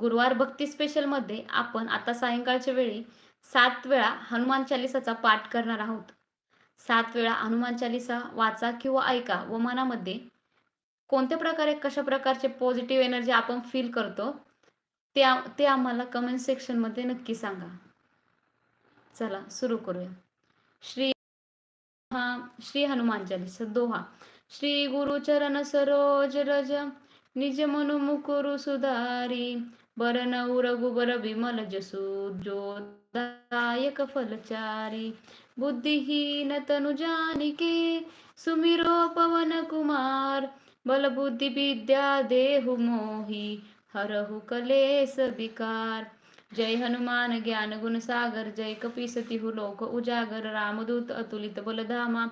गुरुवार भक्ती स्पेशलमध्ये आपण आता सायंकाळच्या वेळी सात वेळा हनुमान चालिसाचा पाठ करणार आहोत. सात वेळा हनुमान चालिसा वाचा किंवा ऐका व मनामध्ये कोणत्या प्रकारे कशा प्रकारचे पॉझिटिव्ह एनर्जी आपण फील करतो ते ते आम्हाला कमेंट सेक्शनमध्ये नक्की सांगा. चला सुरू करूया. श्री हा श्री हनुमान चालीसा दोहा. श्री गुरुचरण सरोज रज निज मनु मुकुरु सुधारी बरन रघुबर विमल जसु जो दायक फलचारी। बुद्धिहीन तनु जानिके, सुमिरो पवन कुमार। बल बुद्धि विद्या देहु मोहि, हरहु कलेस विकार। जय हनुमान ज्ञान गुण सागर जय कपिसतिहु लोक उजागर रामदूत अतुलित बलधामा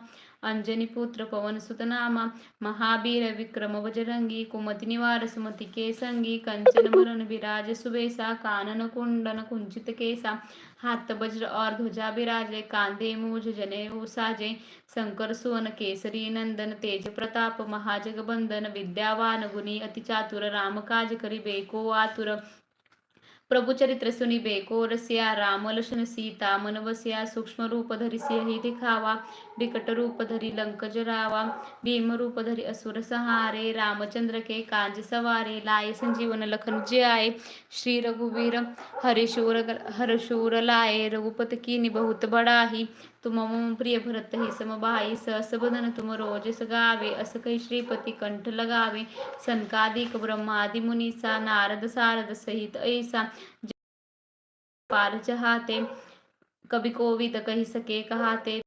अंजनी पुत्र पवन सुतनामा महावीर विक्रम बजरंगी कुमति निवार सुमति के संगी कंचन मरण विराज सुबेसा कानन कुंडन कुंचित केसा हाथ वज्र और ध्वजा विराजे कांदे मूज जने साजे शंकर सुवन केसरी नंदन तेज प्रताप महाजगबंदन विद्यावान गुणी अति चातुर राम काज करी बेको आतुर प्रभु चरित्र सुनी बेको रसिया राम लक्ष्मण सीता मन बसिया सूक्ष्म रूप धरी सिंही दिखावा बिकट रूप धरी लंक जरावा भीम रूप धरी असुर सहारे रामचंद्र के कांज सवारे लाय संजीवन लखन जे आए श्री रघुवीर हरिशूर हरशूर लाए रघुपत की बहुत बड़ाही तुम मम प्रिय भरत ही समबाई सहस बदन तुम रोजस गावे अस कही श्रीपति कंठ लगावे। सनकादिक ब्रह्मादि मुनीसा, नारद सारद सहित ऐसा। पार चहाते कभी कोविद कही सके कहाते।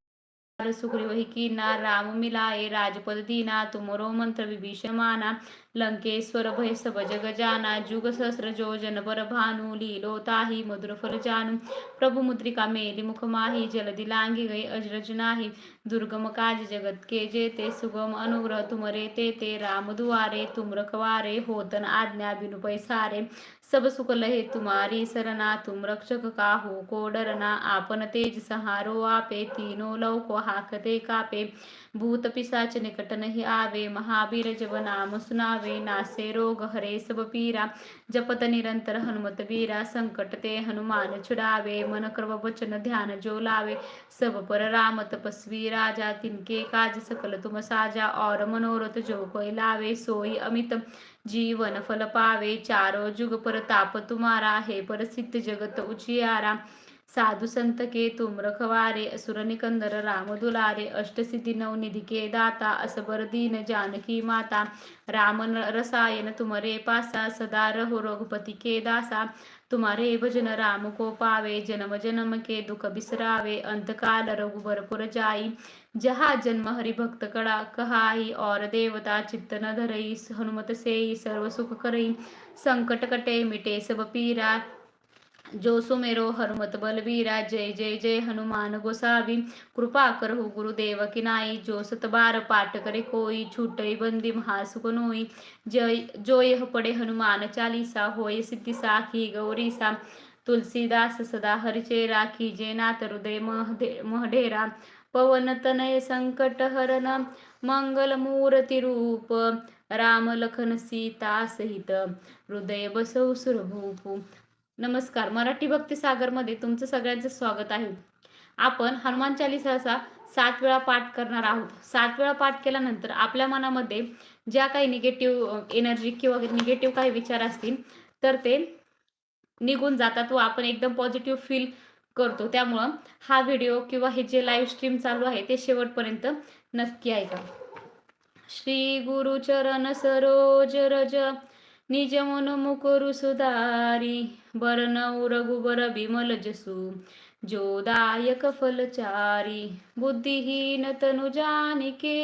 सुग्रीव ही राम मिलाए राजपद दीना तुमरो मंत्र विभीषण माना लंकेश्वर भय सब जग जाना जुग सहस्र जोजन बर भानु लीलो ताही मधुर फल जानू प्रभु मुद्रिका मेली मुख माही जलदि लांगी गई अजरज नाही दुर्गम काज जगत के जेते सुगम अनुग्रह तुमरे ते ते राम दुवारे तुम रखवारे होतन आज्ञा बिनु पैसारे सब सुख लहे तुम्हारी सरना तुम रक्षक काहू हो को डरना आपन तेज सहारो आपे तीनों लव को हाकते कापे। भूत पिसाच निकट नहीं आवे महावीर जब नाम सुनावे नासे रोग हरे सब पीरा। जपत निरंतर हनुमत वीरा संकट ते हनुमान छुड़ावे मन कर्म वचन ध्यान जो लावे। सब पर राम तपस्वी राजा तिनके काज सकल तुम साजा। और मनोरथ जो कोई लावे सोई अमित जीवन फल पावे। चारो जुग पर ताप तुम्हारा हे प्रसिद्ध जगत उजियारा। साधु संत के तुम रखवारे सुरनिकंदर राम दुलारे अष्टसिद्धी नवनिधी के दाता असबर दीन जानकी माता राम रसायन तुमरे पासा सदा रहो रघुपती के दासा। तुम्हारे भजन राम को पावे जन्म जन्म के दुख बिसरावे अंतकाल रघुबर जाई। जहा जन्म हरि भक्त कड़ा कहाई और देवता चित्त न धरई हनुमत सेई सर्व सुख करई। संकट कटे मिटे सब पीरा जो सुमेरो हनुमत बलबीरा जय जय जय हनुमान गोसावी। कृपा करहु गुरुदेव किनाई जो सतबार पाठ करे कोई छूटई बंदी महासुकनोई जय जो यह पडे हनुमान चालीसा होय सिद्धी साखी गौरीसा। तुलसीदास सदा हरिचे राखी जे नाथ हृदय महढेरा पवन तनय संकट हरण मंगल मूर्ती रूप। राम लखन सीता सहित हृदय बसौ सुरभूप। नमस्कार मराठी भक्ती सागरमध्ये तुमचं सगळ्यांचं स्वागत आहे. आपण हनुमान चालिसाचा सात वेळा पाठ करणार आहोत. सात वेळा पाठ केल्यानंतर आपल्या मनामध्ये ज्या काही निगेटिव्ह एनर्जी किंवा निगेटिव्ह काही विचार असतील तर ते निघून जातात व आपण एकदम पॉझिटिव्ह फील करतो. त्यामुळं हा व्हिडिओ किंवा हे जे लाईव्ह स्ट्रीम चालू आहे ते शेवटपर्यंत नक्की ऐका. श्री गुरुचरण सरोज रज निज मन मुकुरु सुधारी बरनऊ रघुबर बिमल जसु जोदायक फलचारी बुद्धिहीन तनु जानिके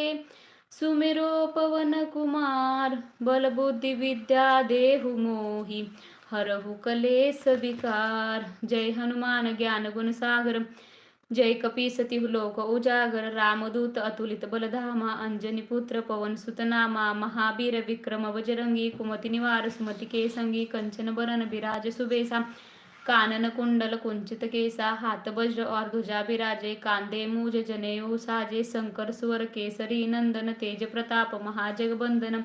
सुमिरो पवन कुमार बल बुद्धि विद्या देहु मोहि हरहु कलेस विकार जय हनुमान ज्ञान गुण सागर। जय कपीसती लोक उजागर रामदूत अतुलित बलधामा अंजनी पुत्र पवन सुतनामा महावीर विक्रम बजरंगी कुमती निवार सुमती केसंगी कंचन बरन बिराज सुबेसा कानन कुंडल कुंचित केसा हात वज्र और ध्वजा कांदे मूज जनेऊ साजे शंकर स्वर केसरी नंदन तेज प्रताप महाजगबंदन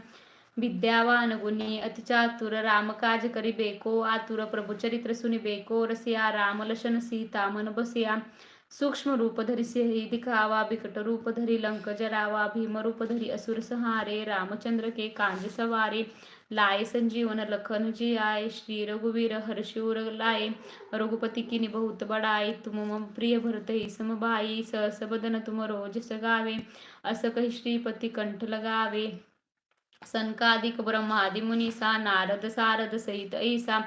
विद्यावान गुणी अति चातुर राम काज करी बेको आतुर प्रभु चरित्र सुनी बेको रसिया राम लशन सीता मन बसिया सूक्ष्म रूप धरी सिंही दिखावा बिकट रूपधरी लंक जरावा भीम रूपधरी असुर सहारे रामचंद्र के कांज सवारे लाय संजीवन लखन जी आय श्री रघुवीर हर्षूर लाय रघुपति किनी बहुत बड़ाई तुम मम प्रिय भरत ही समबाई सहस बदन तुम रोज सगावे अस कही श्रीपती कंठ लगावे। सनकादिक ब्रह्मादि मुनीसा नारद सारद सहित ऐसा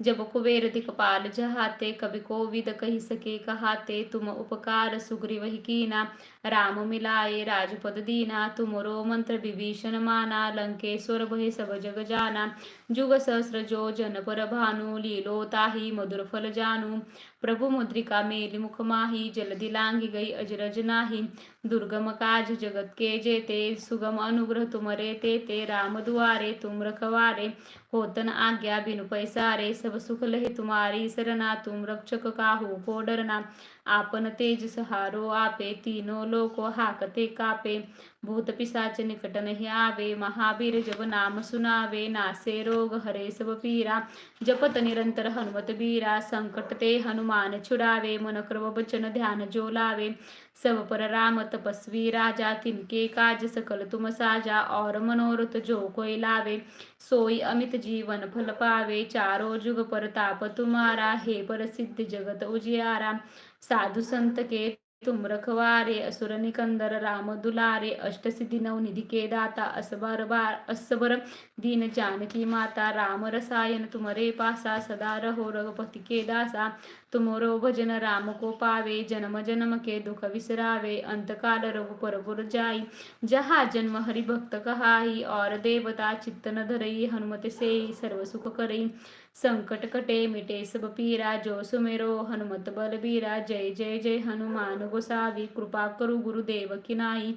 जब कुबेर पाल जहाते कवि कोविद कही सके कहाते तुम उपकार सुग्रीव कीना। राम मिलाए राजपद दीना तुमरो मंत्र विभीषण माना लंकेश्वर भय सब जग जाना। जुग सहस्र जो जन पर भानु लीलो ताही मधुर फल जानू। प्रभु मुद्रिका मेली मुख माही जलदी लांगी गई अजरज नाही। दुर्गम काज जगत के जेते सुगम अनुग्रह तुमरे ते ते राम दुआरे तुम रखवारे होतन आज्ञा बिनु पैसारे। सब सुख लहे तुम्हारी सरना तुम रक्षक काहू को डरना। आपण तेज सहारो आपे, तीनो लोको हाकते कापे। भूत पिशाच निकट नहीं आवे, महावीर जब नाम सुनावे, नासे रोग हरे सब पीरा। जपत निरंतर हनुमत बीरा, संकट ते हनुमान छुड़ावे मन क्रव बचन ध्यान जो लावे। सब पर राम तपस्वी राजा, तिनके काज सकल तुम साजा, और मनोरथ जो कोई लावे। सोई अमित जीवन फल पावे, चारो जुग पर ताप तुम्हारा, हे पर सिद्ध जगत उजियारा। साधु संत के तुम रखवारे असुर निकंदर राम दुलारे अष्टसिद्धी नवनिधि के दाता असबर बार असबर दीन जानकी माता राम रसायन तुमरे पासा, सदा रहो रघुपति के दासा। तुमरो भजन राम को पावे, जन्म जन्म के दुख विसरावे अंत अंतकाल रघुपर पुर जाई। जहा जन्म हरि भक्त कहाई, और देवता चित्त न धरई, हनुमत से सर्व सुख करई। संकट कटे मिटे सब पीरा जो सुमेरो हनुमत बलबीरा जय जय जय हनुमान गोसावी कृपा करू गुरुदेव की नाही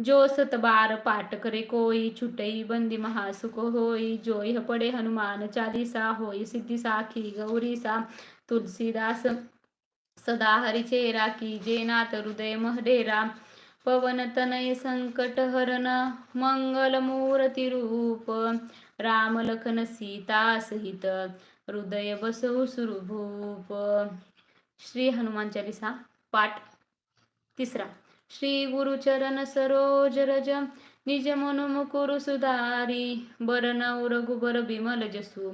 जो सतबार पाठ करे कोई छुटई बंदी महासुख होई। जो यह पडे हनुमान चालीसा होई सिद्धी साखी गौरी सा तुलसीदास सदा हरिचेरा की जे नाथ हृदय महडेरा। पवन तनय संकट हरण मंगल मूर्ती रूप। राम लखन सीता सहित हृदय बसवू सुरभूप. श्री हनुमान चालिसा पाठ तिसरा. श्री गुरुचरण सरोज रज निज मनु मुकुरु सुधारी. बरन रघुबर बिमल जसु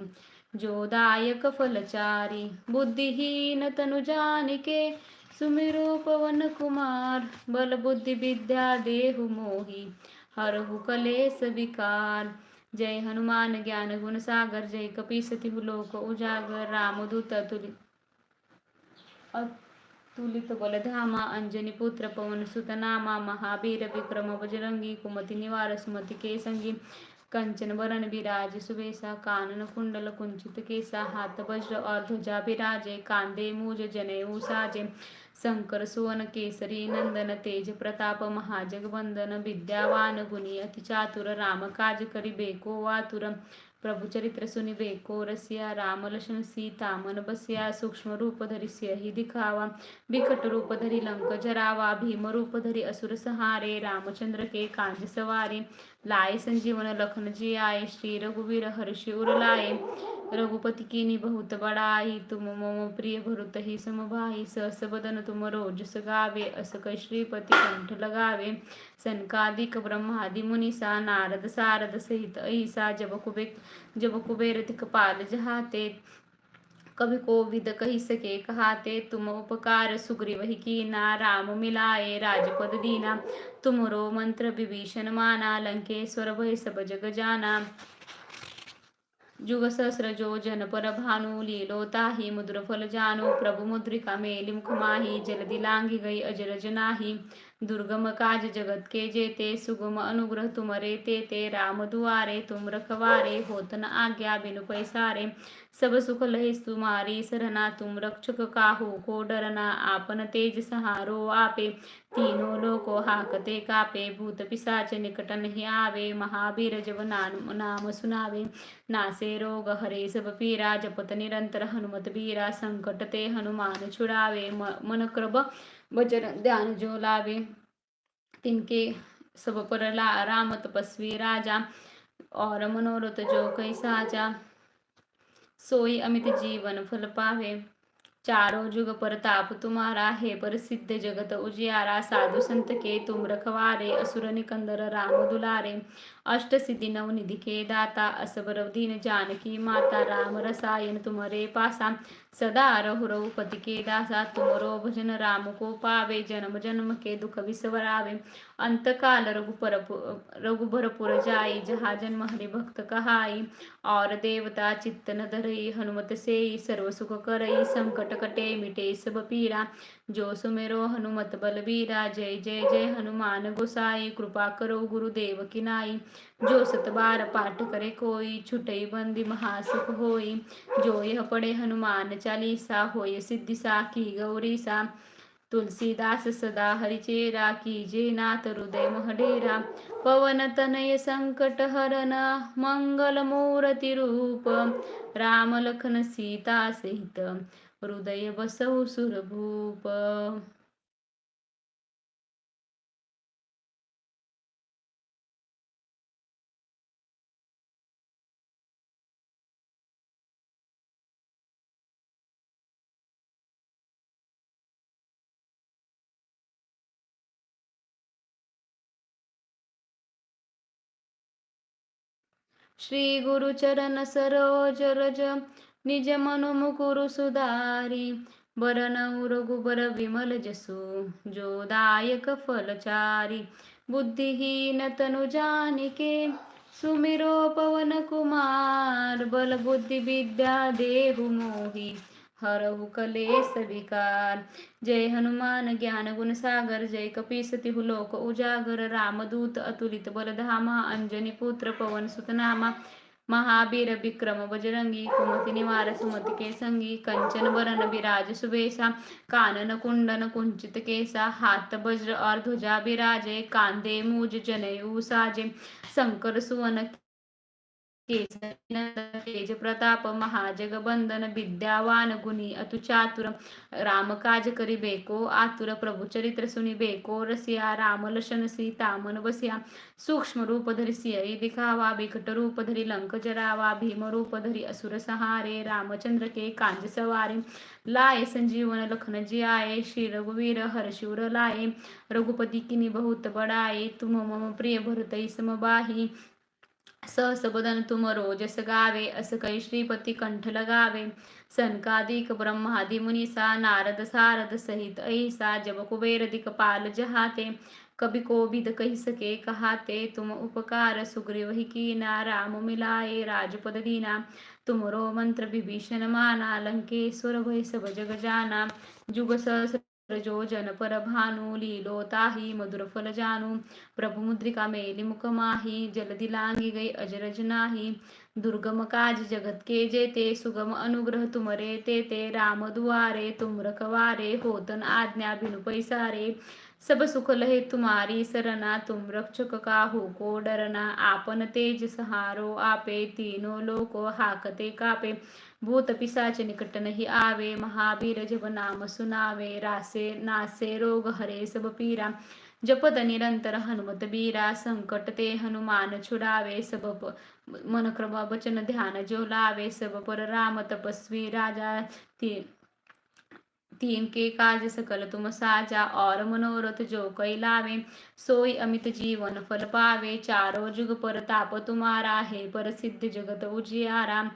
जोदायक फलचारी. बुद्धिहीन तनु जानिके सुमिरो पवन कुमार. बल बुद्धि विद्या देहु मोही हरहु कलेस विकार. जय हनुमान ज्ञान गुणसागर जय कपीसती लोक उजागर रामदूत अतुलित अतुलित बलधामा अंजनी पुत्र पवन सुतनामा महावीर विक्रम बजरंगी कुमती निवार सुमती के संगी कंचन वरण विराज सुबेसा कानन कुंडल कुंचित केसा हाथ वज्र और ध्वजा विराजे कांदे मूज जनेऊ साजे। शंकर सुवन केसरी नंदन तेज प्रताप महाजगवंदन विद्यावान गुणी अति चातुर राम काज करी बेको वातुर प्रभु चरित्र सुनि बेको रसिया राम लक्ष्मण सीता मन बसिया सूक्ष्म रूप धरी सिंही दिखावा बिकट रूप धरी लंक जरावा भीम रूप धरी असुर सहारे रामचंद्र के कांज सवारे लाय संजीवन लखन जी आए श्री रघुवीर हर्षी उर लाए। रघुपति की बहुत बड़ाई तुम मम प्रिय भरुत ही समभाई सहस बदन तुम रोज गावे अस श्रीपति कंठ लगावे। सनकादिक ब्रह्मादि मुनिसा नारद सारद सहित ऐसा जब कुबेर जब कुबेर पाल जहाते। कभी को विद कही सके कहाते तुम उपकार सुग्रीव ही कीना राम मिलाए राजपद दीना। तुमरो मंत्र विभीषण माना लंकेश्वर भय सब जग जाना। जुग सहस्र जो जन पर भानु लीलो ताही मुद्र फल जानु प्रभु मुद्रिका मेली मुख माही जलदी गई अजरज नाही दुर्गम काज जगत के जेते, सुगम अनुग्रह तुमरे ते ते राम दुआरे तुम रखवारे, होत न आज्ञा बिनु पैसारे। सब सुख लहे तुम्हारी सरना तुम रक्षक काहू को डरना, आपन तेज सहारो आपे। तीनों लोको हाकते कापे, भूत पिसाच निकट नहीं आवे। महावीर जब नाम नाम सुनावे। नासे रोग हरे, सब पीरा, जपत निरंतर हनुमत बीरा। संकट ते हनुमान छुड़ावे। मन कृप वचन ध्यान जो लावे. तिनके सब पर ला राम तपस्वी राजा और मनोरथ जो कैसाचा सोई अमित जीवन फल पावे. चारो जुग परताप तुम्हारा हे परसिद्ध जगत उजियारा साधू संत के तुम रखवारे असुर निकंदर राम दुलारे। अष्ट सिद्धि नवनिधि के दाता असबर दीन जानकी माता राम रसायन तुमरे पासा। सदा रघु रघुपति के दासा तुमरो भजन राम को पावे जन्म जन्म के दुख विसवरावे। अंत काल रघुपर रघुभरपुर जाई जहा जन्म हरि भक्त कहाई। और देवता चित्तन धरई, हनुमत से सर्व सुख करई, संकट कटे, मिटे सब पीरा जो सुमेरो हनुमत बलबीरा, जय जय जय, हनुमान गोसाई, कृपा करो गुरुदेव की नाई जो सतबार पाठ करे कोई, छुटई बंदी महासुख होई। जो यह पढ़े हनुमान चालीसा, होय सिद्धि साखी गौरी सा तुलसीदास सदा हरिचेरा की जे नाथ हृदय महडेरा। पवन तनय संकट हरन मंगल मूर्ती रूप। राम लखन सीता सहित हृदय बसव सुरभूप। श्री गुरु चरण सरोज रज निज मनु मुकुरु सुधारी बरन रघुबर विमल जसु जो दायक फलचारी बुद्धिहीन तनु जानिके सुमिरो पवन कुमार। बल बुद्धि विद्या देहु मोही। हर हुकले सविकार जय हनुमान ज्ञान गुण सागर जय कपीस तिहु लोक उजागर। रामदूत अतुलित बलधामा अंजनी पुत्र पवन सुतनामा। महावीर विक्रम बजरंगी कुमति निवार सुमति के संगी कंचन वरन विराज सुबेसा। कानन कुंडन कुंचित केसा। हाथ वज्र और ध्वजा विराजे। कांदे मूज जनेऊ साजे। शंकर सुवन तेज प्रताप महाजगबंदन विद्यावान गुणी राम काज करी बेको आतुर प्रभु चरित्र सुनी बेको रसिया राम लशन सीता मन बसिया सूक्ष्म रूप धरी सियई दिखावा बिकट रूप धरी लंक जरावा भीम रूप धरी असुर सहारे रामचंद्र के कांज सवारे लाए संजीवन लखन जियाए श्री रघुवीर हर्षुर लाए रघुपति किनी बहुत बड़ाए तुम मम प्रिय भरतई समबाही सहस बदन तुम रोजस गावे, अस कै श्रीपती कंठ लगावे। सनकादिक, ब्रह्मादि मुनिसा, नारद सारद सहित ऐसा जब कुबेर दिकपाल जहाते। कभी को विद कही सके कहाते, तुम उपकार सुग्रीव ही कीना, राम मिलाए राजपद दीना। तुमरो मंत्र विभीषण माना, लंकेश्वर भय सब जग जाना। जुग सहस्र जो जन पर भानु लीलो ताही मधुर फल जानू प्रभु मुद्रिका मेली मुख माही जलदी लांगी गई अजरज नाही दुर्गम काज जगत के जेते सुगम अनुग्रह तुमरे ते ते राम दुआरे तुम रखवारे होतन आज्ञा बिनु पैसारे सब सुख लहे तुम्हारी सरना तुम रक्षक काहू हो को डरना आपन तेज सहारो आपे तीनों लोको हाकते कापे। भूत पिसाच निकट नहीं आवे महावीर जब नाम सुनावे। रासे नासे रोग हरे सब पीरा। जपत निरंतर हनुमत बीरा। संकट ते हनुमान छुड़ावे सब मन क्रम वचन ध्यान जो लावे। सब पर राम तपस्वी राजा ती तीन के काज सकल तुम साजा और मनोरथ जो कई लावे सोई अमित जीवन फल पावे। चारो जुग पर ताप तुम्हारा है प्रसिद्ध जगत उजियारा।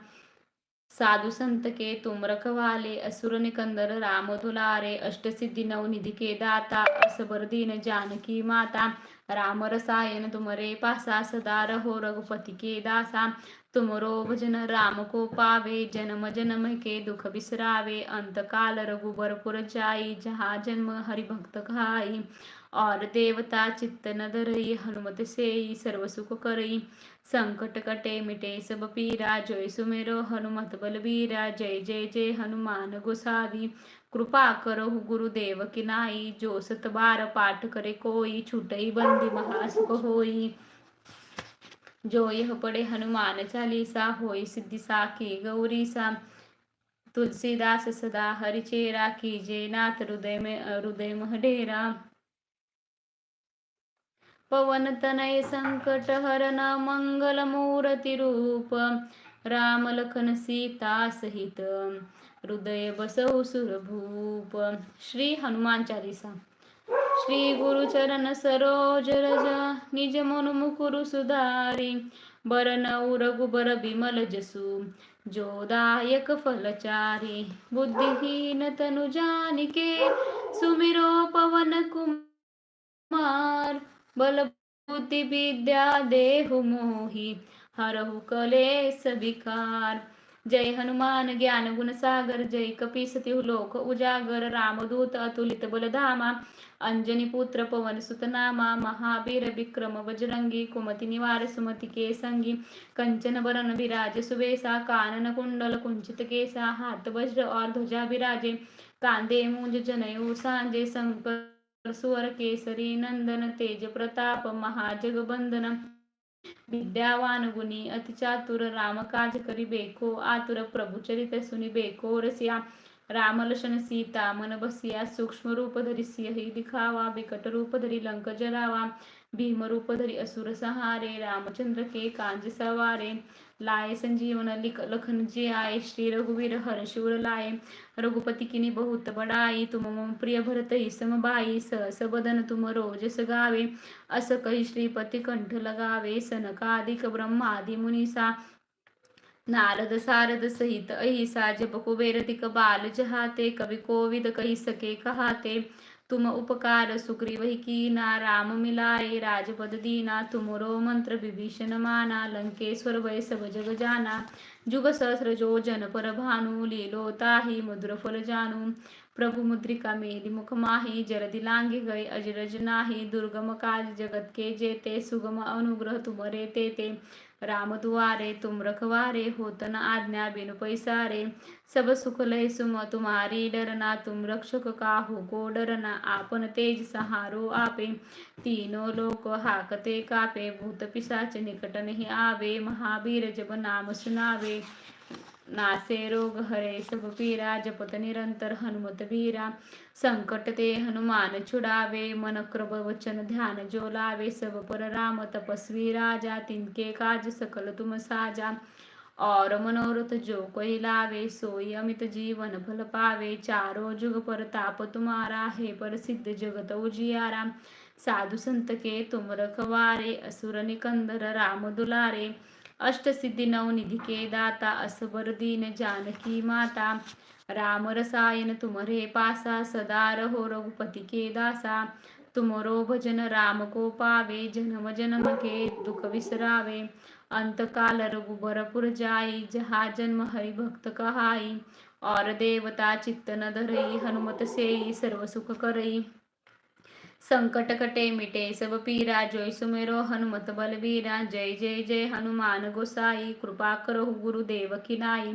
साधु संत के तुम रखवाले असुर निकंदर राम दुलारे। अष्ट सिद्धि नवनिधि के दाता असबर दीन जानकी माता। राम रसायन तुमरे पासा सदा रहो रघुपति के दासा। तुमरो भजन राम को पावे, जन्म जन्म के दुख बिसरावे अंत काल रघुबर जाई, जहाँ जन्म हरि भक्त खाई। और देवता चित्त न धरई, हनुमत से सर्व सुख करई। संकट कटे मिटे सब पीरा जय सुमेरो हनुमत बलबीरा। जय जय जय हनुमान गोसावी, कृपा करो गुरुदेव की नाई। जो सत बार पाठ करे कोई, छुटई बंदी महासुख होई। जो यह पढ़े हनुमान चालीसा होय सिद्धिसा की गौरीसा तुलसीदास सदा हरिचेरा की कीजे नाथ हृदय में हृदय महडेरा पवन तनय संकट हरण मंगल मूर्ति रूप राम लखन सीता सहित हृदय बसवू सुरभूप श्री हनुमान चालीसा श्री गुरुचरण सरोज रज निज मन मुकुरु सुधारी। बरन रघुबर बिमल जसु जोदायक फलचारी बुद्धिहीन तनु जानिके सुमिरो पवन कुमार। बल बुद्धि विद्या देहु मोहि हरहु कलेस विकार। जय हनुमान ज्ञान गुण सागर जय कपीसती लोक उजागर रामदूत अतुलित बलधामा अंजनी पुत्र पवन सुतनामा महावीर विक्रम बजरंगी कुमती निवार सुमती के संगी कंचन बरन विराज सुबेसा कानन कुंडल कुंचित केसा हात वज्र और ध्वजा विराजे कांदे मुंज जनयू सांजे संकर सुवर केसरी नंदन तेज प्रताप महाजगबंदन विद्यावान गुणी अति चातुर राम काज करी बेको आतुर प्रभु चरित सुनी बेको रसिया रामलशन सीता मन बसिया सूक्ष्म रूप धरी सिंह दिखावा बिकट रूप धरी लंक जरावा भीम लाय संजीवन लिख लखन जे आय श्री रघुवीर हर शिवर लाए रघुपति किनी बहुत बड़ाई तुम मम प्रिय भरत ही समबाई. सहस बदन तुम रोजस गावे अस कही श्रीपती कंठ लगावे. सनकाधिक ब्रह्मादि मुनिसा नारद सारद सहित अहिसा. जप कुबेर तिक बाल जहाते कवि कोविद कही सके कहाते. तुम उपकार सुग्रीव कीना राम मिलाए राजपद दीना तुमरो मंत्र विभीषण माना लंकेश्वर वै सब जग जाना। जुग सहस्र जो जन पर भानु लीलो ताही मधुर फल जानू। प्रभु मुद्रिका मेली मुख माही जरदि दिलांग गए अजरज नाही। दुर्गम काज जगत के जेते सुगम अनुग्रह तुमरे रे ते राम दुआरे तुम रखवारे, होतन आज्ञा बिनु पैसारे। सब सुख लय सुम तुम्हारी डरना, तुम रक्षक काहू को डरना। आपन तेज सहारो आपे, तीनों लोक हाकते कापे। भूत पिशाच निकट नहीं आवे, महावीर जब नाम सुनावे। नासे रोग हरे सब पीरा जपत निरंतर हनुमत वीरा संकट ते हनुमान छुड़ावे मन क्रब वचन ध्यान जो लावे सब पर राम तपस्वी राजा तिनके काज सकल तुम साजा। और मनोरथ जो कोई लावे सोई अमित जीवन फल पावे। चारो जुग पर ताप तुम्हारा हे पर सिद्ध जगत उजियारा। साधु संत के तुम रखवारे असुर निकंदर राम दुलारे। अष्टसिद्धि सिद्धि के दाता असबर दीन जानकी माता। राम रसायन तुमरे पासा सदा रहो रघुपति के दासा। तुमरो भजन राम को पावे जन्म जन्म के दुख विसरावे। अंतकाल रघुबरपुर जाई जहा जन्म हरि भक्त कहाई। और देवता चित्त न धरई हनुमत से सर्व सुख करई। संकट कटे मिटे सब पीरा जय सुमेरो हनुमत बलबीरा जय जय जय हनुमान गोसाई कृपा करो गुरुदेव की नाई।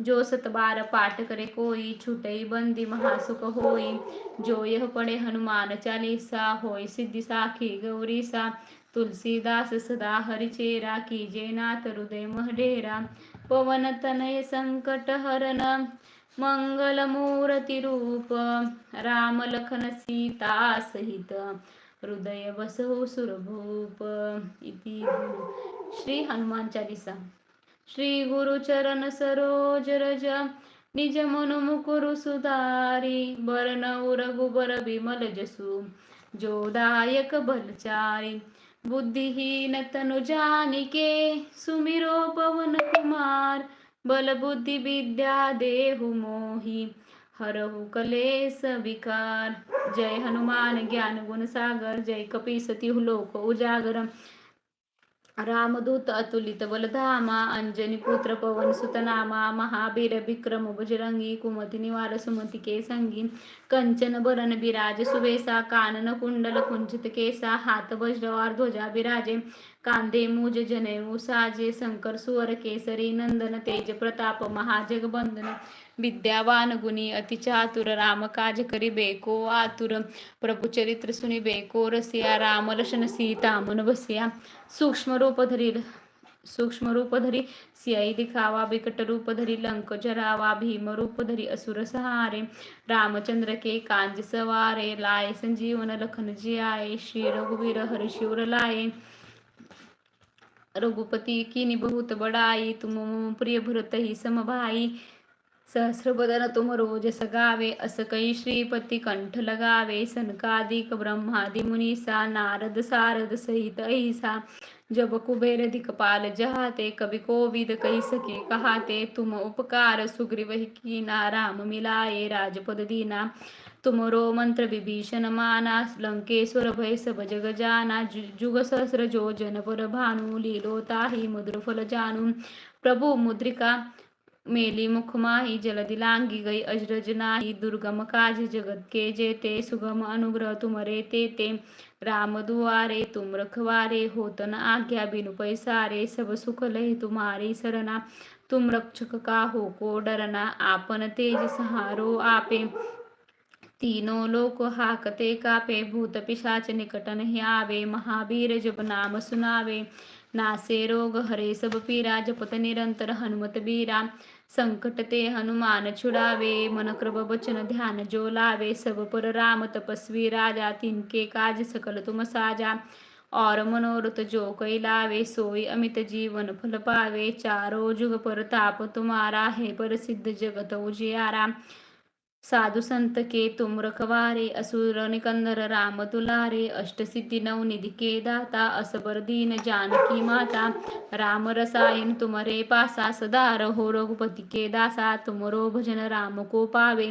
जो सतबार पाठ करे कोई छुटई बंदी महासुख होई। जो यह पढ़े हनुमान चालीसा होय सिद्धि साखी गौरी सा तुलसीदास सदा हरिचेरा कीजे नाथ हृदय महडेरा। पवन तनय संकट हरण मंगल मूर्ती रूप राम लखन सीता सहित हृदय बसव सुरभूप इति श्री हनुमान चालीसा। श्री गुरु चरण सरोज रज निज मन मुकुरु सुधारी बरन रघुबर बिमल जसु जोदायक बलचारी। बुद्धिहीन तनु जानिके सुमिरो पवन कुमार बल बुद्धि विद्या देहु मोहि, हरहु कलेस विकार। जय हनुमान, ज्ञान गुण सागर, जय कपी सत्यु लोक उजागर रामदूत अतुलित बलधामा अंजनी पुत्र पवन सुतनामा महाबीर विक्रम बजरंगी कुमती निवार सुमती केसंगी कंचन बरन विराज सुवेसा कानन कुंडल कुंचित केसा हात वज्रवार ध्वजा बिराजे कांदे मुज जनेऊ साजे शंकर सुवर केसरी नंदन तेज प्रताप महाजगबंदन विद्यावान गुणी अति चातुर राम काज करी बेको आतुर. प्रभुचरित्र सुनी बेको रसिया राम लशन सीता मन बसिया. सूक्ष्म रूप धरी सूक्ष्म रूप धरी सियाई दिखावा बिकट रूप धरी लंक जरावा भीम रूप धरी असुर सहारे. रामचंद्र के कांज सवारे लाए संजीवन लखन जी आये श्री रघुवीर हरिशिवर लाए. रघुपति की बहुत बड़ाई तुम प्रिय भरत ही समभाई. सहस्र बदन तुम रोज सगावे अस कै श्रीपती कंठ लगावे सनकादिक ब्रह्मादि मुनीसा नारद सारद सहित ऐसा जब कुबेर दिकपाल जहाते कवि कोविद कही सके कहाते तुम उपकार सुग्रीव कीना राम मिलाये राजपद दीना तुमरो मंत्र विभीषण माना लंकेश्वर भय सब जग जाना जुग सहस्र जो जन पर भानु लीलो ताही मधुर फल जानू प्रभु मुद्रिका मेली मुख माही जलदि लांगी गई अजरज नाही दुर्गम काज जगत के जेते, सुगम अनुग्रह तुमरे ते ते राम दुआरे तुम रखवारे, होतन आज्ञा बिनु पैसारे, सब सुख लही तुम्हारी सरना। तुम रक्षक का हो को डरना, आपन तेज सहारो आपे। तीनों लोक हाकते कापे, भूत पिशाच निकट नहीं आवे। महावीर जब नाम सुनावे। नासे रोग हरे, सब पीरा, जपत निरंतर हनुमत बीरा। संकट ते हनुमान छुड़ावे मन कृप बचन ध्यान जो लावे सब पर राम तपस्वी राजा तिनके काज सकल तुम साजा। और मनोरथ जो कई लावे सोई अमित जीवन फल पावे। चारो जुग पर ताप तुम्हारा है प्रसिद्ध जगत उजियारा। साधु संत के तुम रखवारे असुर निकंदर राम तुलारे अष्टसिद्धी नवनिधि के दाता असबर दीन जानकी माता राम रसायन तुमरे पासा सदा रहो रघुपति के दासा तुमरो भजन राम को पावे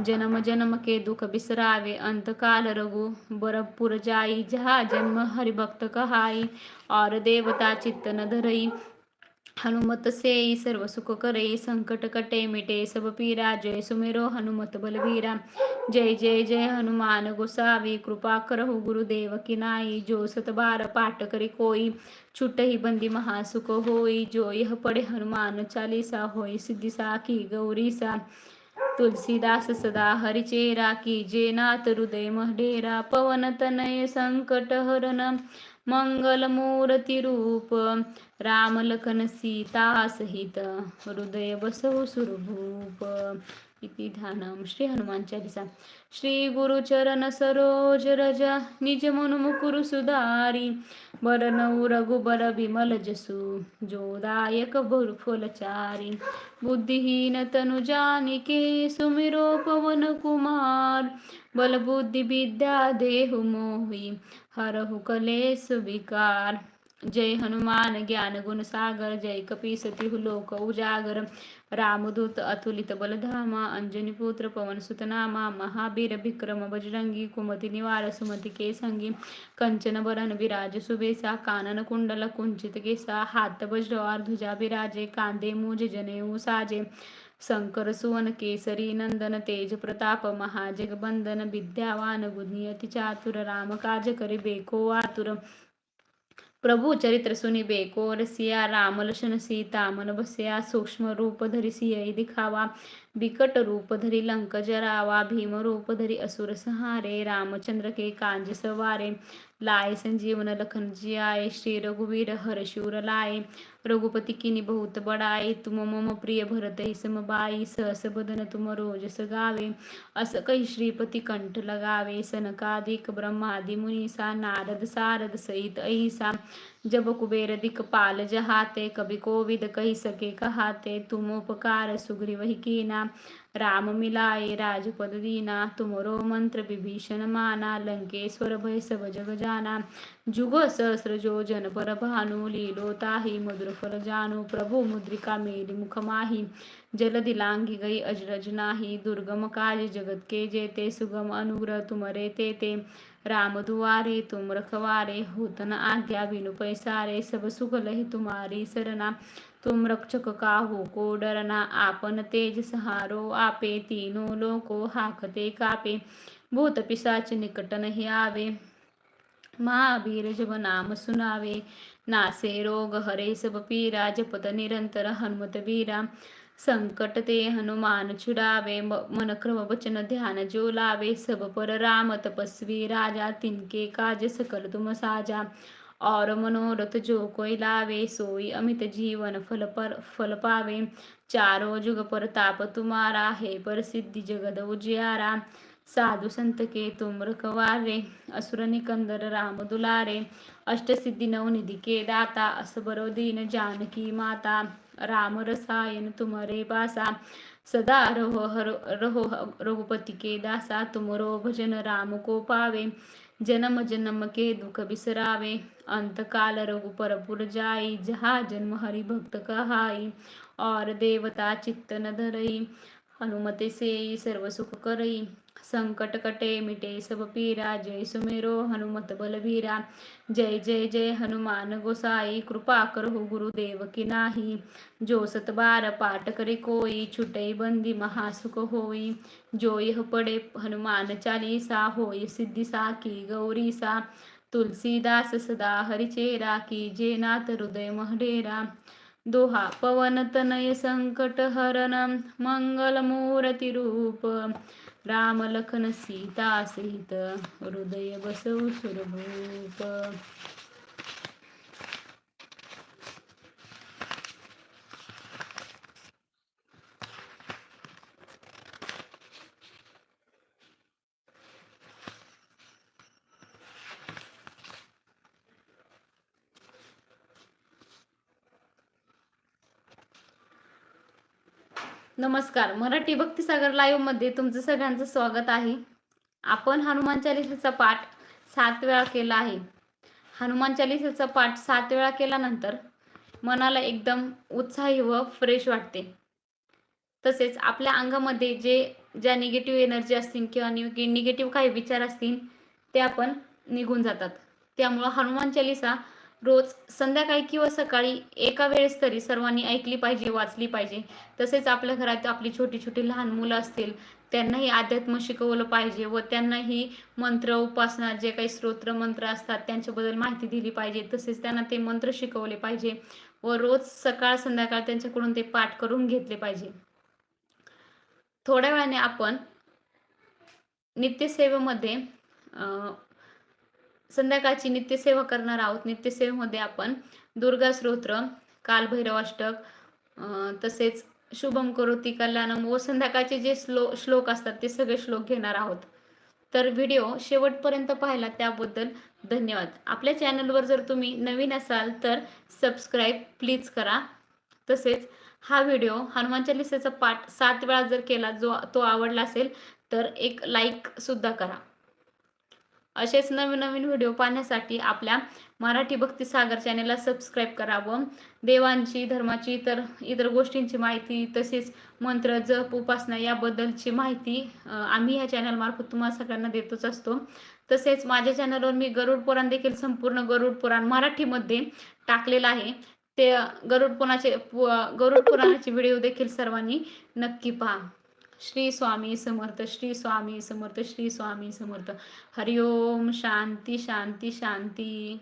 जन्म जन्म के दुख बिसरावे अंत काल रघु बरपुर जाई जहा जन्म हरिभक्त कहाई और देवता चित्त न धरई हनुमत से सर्व सुख करे संकट कटे मिटे सब पीरा जय सुमेरो हनुमत बलवीरा जय जय जय हनुमान गोसावी कृपा करहु गुरुदेव की नाई. जो सतबार पाठ करे कोई छुटही बंदी महासुख होई. जो यह पढ़े हनुमान चालीसा होई सिद्धि साखी गौरी सा तुलसीदास सदा हरिचेरा की जे नाथ हृदय महडेरा पवन तनय संकट हरण मंगल मूर्ती रूप राम लखन सीता सहित हृदय बसव सुरभूप. इति ध्यानम श्री हनुमान चालीसा. श्री गुरुचरण सरोज रज निज मनु मुकुरु सुधारी. बरनऊ रघुबर विमल जसु जोदायक फलचारी बुद्धिहीन तनु जानिके सुमिरो पवन कुमार. बल बुद्धि विद्या देहु मोही हरहु कलेश जय हनुमान ज्ञान गुण सागर जय कपीसती लोक उजागर। रामदूत अतुलित बलधामा अंजनी पुत्र पवन सुतनामा महावीर विक्रम बजरंगी कुमती निवार सुमती के संगी कंचन बरन विराज सुबेसा कानन कुंडल कुंचित केसा। हात बज्रवार ध्वजा विराजे कांदे मुज जनेऊ साजे। शंकर सुवन केसरी नंदन तेज प्रताप महाजगबंदन विद्यावान गुनियती चातुर राम काज करी बेको आतुर। प्रभु चरित्र सुनिबे कोर सिया राम लशन सीता मन बसया सूक्ष्म रूप धरी सिय दिखावा। बिकट रूप धरी लंक जरावा भीम रूप धरी असुर सहारे। रामचंद्र के कांज सवारे लाए संजीवन लखन जी आए श्री रघुवीर हर शूर लाए। रघुपति किनी बहुत बड़ाई तुम मम प्रिय भरत समबाई सहस बदन तुम रोज गावे अस कै श्रीपति कंठ लगावे सनकादिक ब्रह्मादि मुनीसा नारद सारद सहित अहिसा. जब कुबेर दिक्पाल जहाते कभी कोविद कही सके कहाते. तुम उपकार सुग्रीव कीना. राम मिलाए राजपद दीना. तुमरो मंत्र विभीषण माना. लंकेश्वर भय सब जग जाना. जुग सहस्र जो जन पर भानु लीलो ताही मधुर फल जानु प्रभु मुद्रिका मेरी मुख माही जल दिलांगी गई अजरज नाही दुर्गम काज जगत के जेते सुगम अनुग्रह तुमरे ते ते राम दुआरे तुम रखवारे होतन आज्ञा बिनु पैसारे सब सुख लही तुम्हारी सरना तुम रक्षक का हो को डरना आपन तेज सहारो आपे तीनों लोको हाकते कापे भूत पिशाच निकट नहीं आवे। महावीर जब नाम सुनावे नासे रोग हरे सब पीरा जपत निरंतर हनुमत बीरा। संकट ते हनुमान छुड़ावे मन क्रम वचन ध्यान जो लावे। सब पर राम तपस्वी राजा तिनके काज सकल तुम साजा। और मनोरथ जो कोई लावे सोई अमित जीवन फल पर फल पावे। चारो जुग परताप तुम्हारा है प्रसिद्धी जगद उजियारा। साधु संत के तुम रखवारे असुर निकंदर राम दुलारे, अष्टसिद्धी नवनिधी के दाता, असबर दीन जानकी माता, राम रसायन तुम्हारे पासा सदा रहो रहो रघुपति के दासा, तुमरो भजन राम को पावे। जन्म जन्म के दुख बिसरावे अंत काल रघुपर पुर जाई, जहा जन्म हरि भक्त कहाई, और देवता चित्त न धरई। हनुमते से सर्व सुख करई संकट कटे, मिटे सब पीरा। जय सुमेरो हनुमत बलबीरा जय जय जय हनुमान गोसाई। कृपा करो गुरुदेव की नाही। जो सतबार पाठ करे कोई छुटई बंदी महासुख होई। जो यह पडे हनुमान चालीसा, होय सिद्धी साखी गौरी सा तुलसीदास सदा हरिचेरा की जे नाथ हृदय महडेरा दोहा पवन तनय संकट हरण मंगल मूर्ती रूप राम लखन सीता सहित हृदय बसवू सुरभूप। नमस्कार. मराठी भक्तिसागर लाईव्हमध्ये तुमचं सगळ्यांचं स्वागत आहे. आपण हनुमान चालिसेचा पाठ सात वेळा केला आहे. हनुमान चालिसेचा पाठ सात वेळा केल्यानंतर मनाला एकदम उत्साही व फ्रेश वाटते. तसेच आपल्या अंगामध्ये जे ज्या निगेटिव्ह एनर्जी असतील किंवा निगेटिव्ह काही विचार असतील ते आपण निघून जातात. त्यामुळं हनुमान चालिसा रोज संध्याकाळी किंवा सकाळी एका वेळेस तरी सर्वांनी ऐकली पाहिजे वाचली पाहिजे. तसेच आपल्या घरात आपली छोटी छोटी लहान मुलं असतील त्यांनाही अध्यात्म शिकवलं पाहिजे व त्यांनाही मंत्र उपासना जे काही स्तोत्र मंत्र असतात त्यांच्याबद्दल माहिती दिली पाहिजे. तसेच त्यांना ते मंत्र शिकवले पाहिजे व रोज सकाळ संध्याकाळ त्यांच्याकडून ते पाठ करून घेतले पाहिजे. थोड्या वेळाने आपण नित्यसेवेमध्ये संध्याकाळची नित्यसेवा करणार आहोत. नित्यसेवेमध्ये आपण दुर्गा स्तोत्र कालभैरवाष्टक तसेच शुभम करोती कल्याणम व संध्याकाळचे जे श्लो श्लोक असतात ते सगळे श्लोक घेणार आहोत. तर व्हिडिओ शेवटपर्यंत पाहिला त्याबद्दल धन्यवाद. आपल्या चॅनलवर जर तुम्ही नवीन असाल तर सबस्क्राईब प्लीज करा. तसेच हा व्हिडिओ हनुमान चालिसेचा पाठ सात वेळा जर केला जो तो आवडला असेल तर एक लाईकसुद्धा करा. असेच नवीन नवीन व्हिडिओ पाहण्यासाठी आपल्या मराठी भक्ती सागर चॅनेलला सबस्क्राईब करावं देवांची धर्माची इतर इतर गोष्टींची माहिती तसेच मंत्र जप उपासना याबद्दलची माहिती आम्ही ह्या चॅनलमार्फत तुम्हाला सगळ्यांना देतोच असतो. तसेच माझ्या चॅनलवर मी गरुड पुराण देखील संपूर्ण गरुड पुराण मराठीमध्ये टाकलेलं आहे. ते गरुड पुराणाचे गरुड पुराणाचे व्हिडिओ देखील सर्वांनी नक्की पहा. श्री स्वामी समर्थ श्री स्वामी समर्थ श्री स्वामी समर्थ। हरिओम शांति शांति शांती।